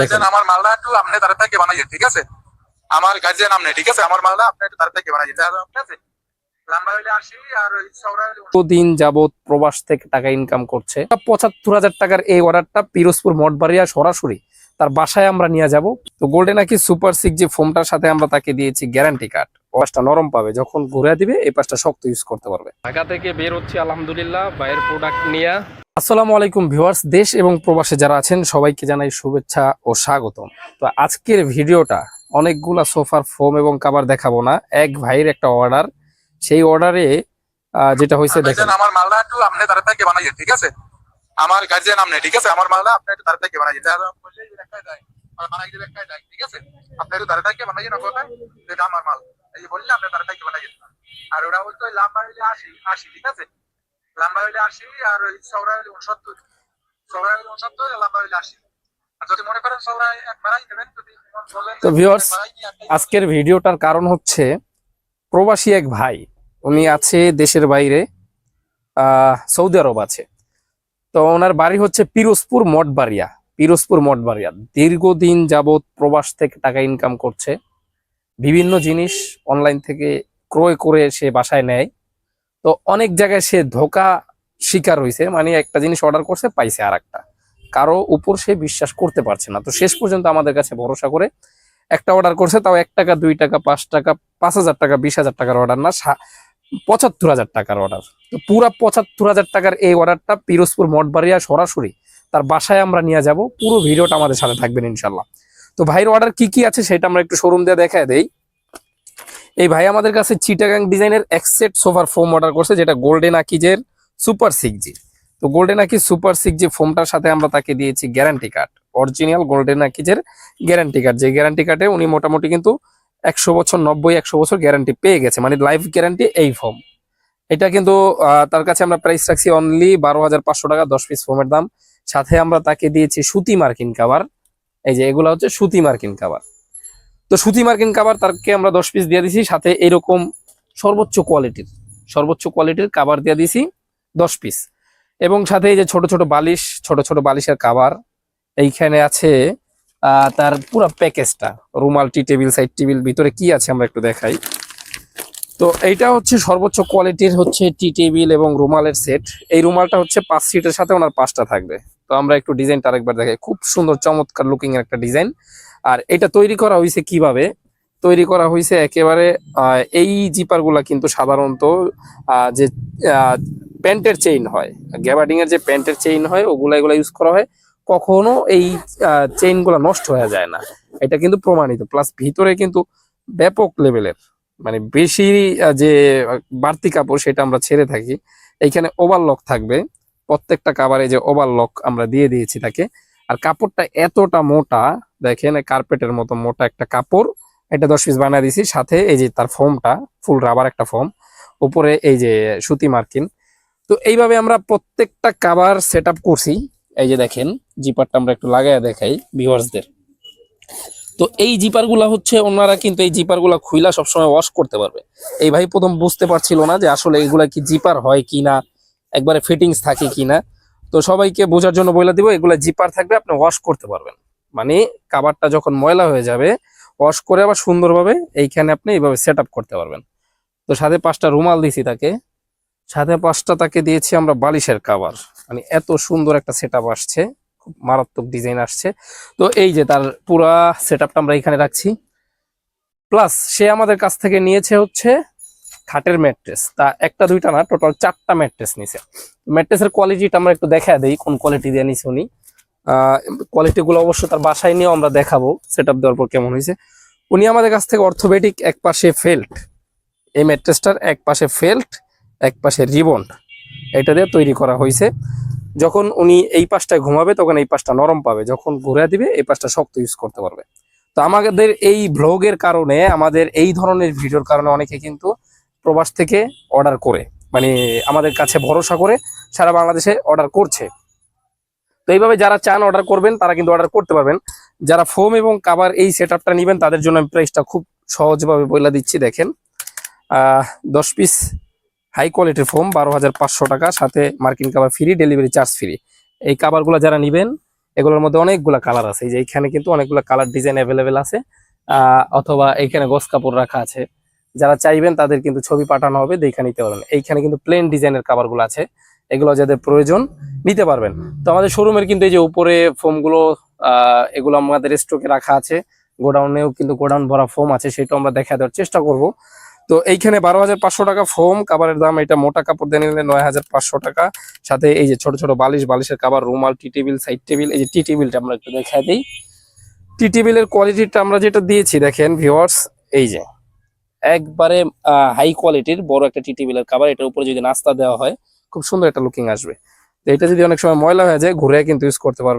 দেখেন। আমার মালটা একটু আপনি তার থেকে বানাইয়ে ঠিক আছে? আমার গার্জিয়ান আপনি ঠিক আছে? আমার মালটা আপনি একটু তার থেকে ঠিক আছে? দিন প্রবাস থেকে টাকা ইনকাম করছে? পঁচাত্তর হাজার টাকার এই অর্ডারটা পিরোজপুর মঠবাড়িয়া সরাসরি তার বাসায় আমরা নিয়ে যাব। তো গোল্ডে নাকি সুপার সিক্স যে ফোমটার সাথে আমরা তাকে দিয়েছি গ্যারান্টি কার্ড পাশটা নরম পাবে যখন ঘুরে দিবে এই পাশটা শক্ত ইউজ করতে পারবে। ঢাকা থেকে বের হচ্ছে আলহামদুলিল্লাহ বাইরের প্রোডাক্ট নিয়ে। আসসালামু আলাইকুম ভিউয়ার্স দেশ এবং প্রবাসে যারা আছেন সবাইকে জানাই শুভেচ্ছা ও স্বাগতম। তো আজকের ভিডিওটা অনেকগুলা সোফার ফোম এবং কাবার দেখাবো না এক ভাইয়ের একটা অর্ডার। সেই অর্ডারে যেটা হয়েছে দেখেন। আমার মালটা একটু আপনি তার থেকে বানাইয়ে ঠিক আছে? আমার গার্জিয়ান আপনি ঠিক আছে? আমার মালটা আপনি একটু তার থেকে বানাইয়ে ঠিক আছে বললে এই দেখাই দেয় আর বানাই দিলে দেখাই দেয় ঠিক আছে? আপনি একটু তার থেকে বানাইয়ে না কোথায়? এটা আমার মাল। এই বললে আপনি তার থেকে বানাইয়ে আর ওরা বলতো লাভ হইলে আশি আশি ঠিক আছে? লম্বা হইলে আশি আর ওই হইলে উনসত্তর। হইলে উনসত্তর লম্বা হইলে আশি। তো আপনি- আজকের ভিডিওটার কারণ হচ্ছে প্রবাসী এক ভাই। উনি আছে দেশের বাইরে আহ সৌদি আরব আছে। তো ওনার বাড়ি হচ্ছে পিরোজপুর মঠবাড়িয়া পিরোজপুর মঠবাড়িয়া। দীর্ঘদিন যাবত প্রবাস থেকে টাকা ইনকাম করছে। বিভিন্ন জিনিস অনলাইন থেকে ক্রয় করে সে বাসায় নেয়। তো অনেক জায়গায় সে ধোকা শিকার হয়েছে মানে একটা জিনিস অর্ডার করছে, পাইছে আর একটা কারও উপর সে বিশ্বাস করতে পারছে না। তো শেষ পর্যন্ত আমাদের কাছে ভরসা করে একটা অর্ডার করছে, তাও এক টাকা, দুই টাকা, পাঁচ টাকা, পাঁচ হাজার টাকা, বিশ হাজার টাকার অর্ডার না পঁচাত্তর হাজার টাকার অর্ডার তো পুরা পঁচাত্তর হাজার টাকার এই অর্ডারটা পিরোজপুর, মঠবাড়িয়া সরাসরি তার বাসায় আমরা নিয়ে যাব। পুরো ভিডিওটা আমাদের সাথে থাকবেন ইনশাল্লাহ তো ভাইয়ের অর্ডার কি কি আছে সেটা আমরা একটু শোরুম দিয়ে দেখায় দেই। এই ভাই আমাদের কাছে চিটাগাং ডিজাইনের এক্সেট সোফার ফোম অর্ডার করছে, যেটা গোল্ডেন আকিজের সুপার সিক্স জি তো golden Akij super six G ফোমটার সাথে আমরা তাকে দিয়েছি গ্যারান্টি কার্ড অরিজিনাল গোল্ডেন আকিজের গ্যারান্টি কার্ড যে গ্যারান্টি কার্ডে উনি মোটামুটি কিন্তু একশো বছর, নব্বই, একশো বছর গ্যারান্টি পেয়ে গেছে মানে লাইফ গ্যারান্টি এই ফোম এটা কিন্তু তার কাছে আমরা প্রাইস রাখছি অনলি বারো হাজার পাঁচশো টাকা, দশ পিস ফোমের দাম। সাথে আমরা তাকে দিয়েছি সুতি মার্কিন কাভার এই যে এগুলো হচ্ছে সুতি মার্কিন কাভার তো সুতি মার্কিন কাবার তারকে আমরা দশ পিস দিয়ে দিছি, সাথে এরকম সর্বোচ্চ কোয়ালিটির সর্বোচ্চ কোয়ালিটির কাভার দিয়ে দিছি দশ পিস এবং সাথে এই যে ছোট ছোট বালিশ, ছোট ছোট বালিশের কাভার এইখানে আছে তার পুরো প্যাকেজটা, রুমাল, টি টেবিল, সাইড টেবিল, ভিতরে কি আছে আমরা একটু দেখাই। তো এইটা হচ্ছে সর্বোচ্চ কোয়ালিটির হচ্ছে টি টেবিল এবং রুমালের সেট এই রুমালটা হচ্ছে পাঁচ সিটের সাথে ওনার পাঁচটা থাকবে। তো আমরা একটু ডিজাইনটা আরেকবার দেখাই। খুব সুন্দর, চমৎকার লুকিং এর একটা ডিজাইন আর এটা তৈরি করা হয়েছে কীভাবে? তৈরি করা হয়েছে একেবারে এই জিপারগুলা কিন্তু সাধারণত যে প্যান্টের চেইন হয় গ্যাবার্ডিং এর যে প্যান্টের চেইন হয়, ওগুলা এগুলা ইউজ করা হয়, কখনো এই চেইনগুলা নষ্ট হয়ে যায় না। এটা কিন্তু প্রমাণিত প্লাস ভিতরে কিন্তু ব্যাপক লেভেলের মানে বেশি যে বাড়তি কাপড় সেটা আমরা ছেড়ে থাকি, এইখানে ওভারলক থাকবে। প্রত্যেকটা কাবারে যে ওভারলক আমরা দিয়ে দিয়েছি তাকে, আর কাপড়টা এতটা মোটা দেখেন কার্পেটের মতো মোটা একটা কাপড়। এটা দশ পিস বানিয়ে দিয়েছি সাথে এই যে তার ফোমটা, ফুল রাবার একটা ফোম। উপরে এই যে সুতি মার্কিন। তো এইভাবে আমরা প্রত্যেকটা কাবার সেট করছি। এই যে দেখেন জিপারটা আমরা একটু লাগাই দেখাই ভিউয়ার্সদের তো এই জিপারগুলা হচ্ছে, ওনারা কিন্তু এই জিপারগুলা খুইলা সবসময় ওয়াশ করতে পারবে। এই ভাই প্রথম বুঝতে পারছিল না যে আসলে এগুলা কি জিপার হয় কিনা একবারে ফিটিংস থাকে কিনা তো সবাইকে বোঝার জন্য বলে দিব, এগুলা জিপার থাকবে, আপনি ওয়াশ করতে পারবেন। মানে কাবারটা যখন ময়লা হয়ে যাবে ওয়াশ করে আবার সুন্দরভাবে এইখানে আপনি এইভাবে সেট করতে পারবেন। তো সাথে পাঁচটা রুমাল দিছি তাকে। সাথে পাঁচটা তাকে দিয়েছি আমরা বালিশের কাবার মানে এত সুন্দর একটা সেট আসছে, খুব মারাত্মক ডিজাইন আসছে। তো এই যে তার পুরা সেট আমরা এখানে রাখছি। প্লাস সে আমাদের কাছ থেকে নিয়েছে হচ্ছে খাটের ম্যাট্রেস তা একটা, দুইটা না টোটাল চারটা ম্যাট্রেস নিছে। ম্যাট্রেসের কোয়ালিটিটা আমরা একটু দেখা দিই, কোন কোয়ালিটি দিয়ে নিছে উনি। কোয়ালিটি গুলো অবশ্য তার বাসায় নিয়েও আমরা দেখাবো সেট আপ দেওয়ার পর কেমন হয়েছে। উনি আমাদের কাছ থেকে অর্থোপেডিক এক পাশে ফেল্ট এই ম্যাট্রেসটার এক পাশে ফেল্ট এক পাশে রিবন এটা দিয়ে তৈরি করা হয়েছে। যখন উনি এই পাশটায় ঘুমাবে, তখন এই পাশটা নরম পাবে। যখন ঘুরে দিবে, এই পাশটা শক্ত ইউজ করতে পারবে। তো আমাদের এই ভ্লগের কারণে, আমাদের এই ধরনের ভিডিওর কারণে অনেকে কিন্তু প্রবাস থেকে অর্ডার করে মানে আমাদের কাছে ভরসা করে সারা বাংলাদেশে অর্ডার করছে। তো এইভাবে যারা চান অর্ডার করবেন, তারা কিন্তু অর্ডার করতে পারবেন। যারা ফোম এবং কাভার এই সেট আপটা নেবেন, তাদের জন্য আমি প্রাইসটা খুব সহজভাবে বলে দিচ্ছি, দেখেন। দশ পিস হাই কোয়ালিটির ফোম বারো হাজার পাঁচশো টাকা, সাথে মার্কিন cover free delivery charge free এই কাভারগুলো যারা নেবেন, এগুলোর মধ্যে অনেকগুলা কালার আছে। যে এখানে কিন্তু অনেকগুলা কালার ডিজাইন অ্যাভেলেবেল আছে। অথবা এইখানে গোস কাপড় রাখা আছে। যারা চাইবেন, তাদের কিন্তু ছবি পাঠানো হবে, দেখে নিতে পারবেন। এইখানে কিন্তু প্লেন ডিজাইনের কাভারগুলো আছে। এগুলো যাদের প্রয়োজন নিতে পারবেন। তো আমাদের শোরুমের কিন্তু এই যে উপরে ফোমগুলো এগুলো আমাদের স্টকে রাখা আছে। গোডাউনেও কিন্তু গোডাউন ভরা ফোম আছে সেটা আমরা দেখা দেওয়ার চেষ্টা করব। তো এইখানে বারো হাজার পাঁচশো টাকা ফোম কাবারের দাম এটা মোটা কাপড় দিয়ে নিলে নয় হাজার পাঁচশো টাকা। সাথে এই যে ছোট ছোট বালিশ, বালিশের কাবার রুমাল টি টেবিল সাইড টেবিল এই যে টি টেবিলটা আমরা একটু দেখা দিই। টি টেবিলের কোয়ালিটিটা আমরা যেটা দিয়েছি, দেখেন ভিওয়ার্স এই যে। একবারে হাই কোয়ালিটির বড় একটা টি টেবিলের কাবার এটার উপরে যদি নাস্তা দেওয়া হয় খুব সুন্দর একটা লুকিং আসবে। এটা যদি অনেক সময় ময়লা হয়ে যায়, ঘুরে কিন্তু ইউজ করতে পারবে।